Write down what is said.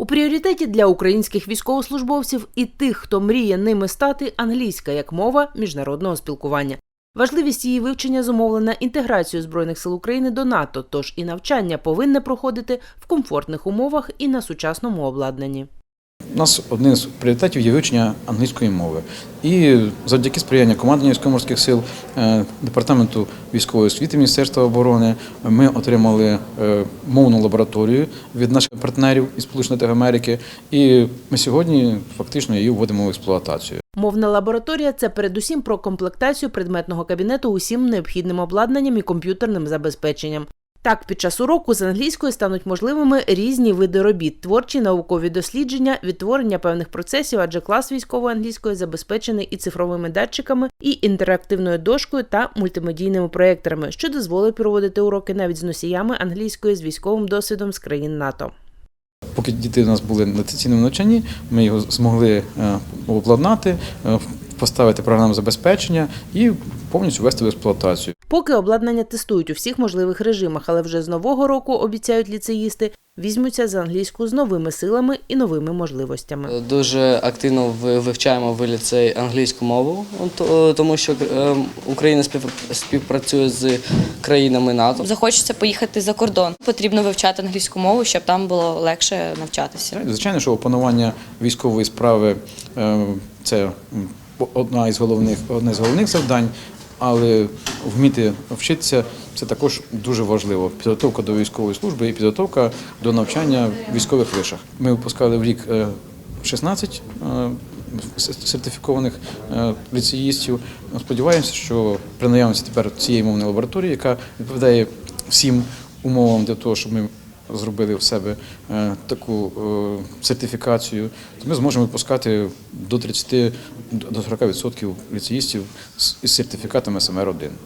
У пріоритеті для українських військовослужбовців і тих, хто мріє ними стати, англійська як мова міжнародного спілкування. Важливість її вивчення зумовлена інтеграцією збройних сил України до НАТО, тож і навчання повинне проходити в комфортних умовах і на сучасному обладнанні. У нас один з пріоритетів є вивчення англійської мови. І завдяки сприяння командування військово-морських сил, е, департаменту військової освіти Міністерства оборони ми отримали е, мовну лабораторію від наших партнерів із Сполучених Америки. І ми сьогодні фактично її вводимо в експлуатацію. Мовна лабораторія це передусім про комплектацію предметного кабінету усім необхідним обладнанням і комп'ютерним забезпеченням. Так, під час уроку з англійської стануть можливими різні види робіт, творчі наукові дослідження, відтворення певних процесів, адже клас військової англійської забезпечений і цифровими датчиками, і інтерактивною дошкою та мультимедійними проєкторами, що дозволить проводити уроки навіть з носіями англійської з військовим досвідом з країн НАТО. Поки діти у нас були на дистанційному навчанні, ми його змогли е, обладнати, е, поставити програмне забезпечення і повністю ввести в експлуатацію. Поки обладнання тестують у всіх можливих режимах, але вже з нового року обіцяють ліцеїсти, візьмуться за англійську з новими силами і новими можливостями. Дуже активно вивчаємо в ліцеї англійську мову, тому що е, Україна спів- співпрацює з країнами НАТО. захочеться поїхати за кордон. Потрібно вивчати англійську мову, щоб там було легше навчатися. Звичайно, що опанування військової справи е, це одна із головних одне з головних завдань, але вміти вчитися це також дуже важливо. Підготовка до військової служби і підготовка до навчання в військових вишах. Ми випускали в рік е, 16 е, сертифікованих е, ліцеїстів. Сподіваємося, що при наявності тепер цієї мовної лабораторії, яка відповідає всім умовам для того, щоб ми зробили в себе е, таку е, сертифікацію, то ми зможемо випускати до 30 до 40% ліцеїстів з із сертифікатом СМР-1.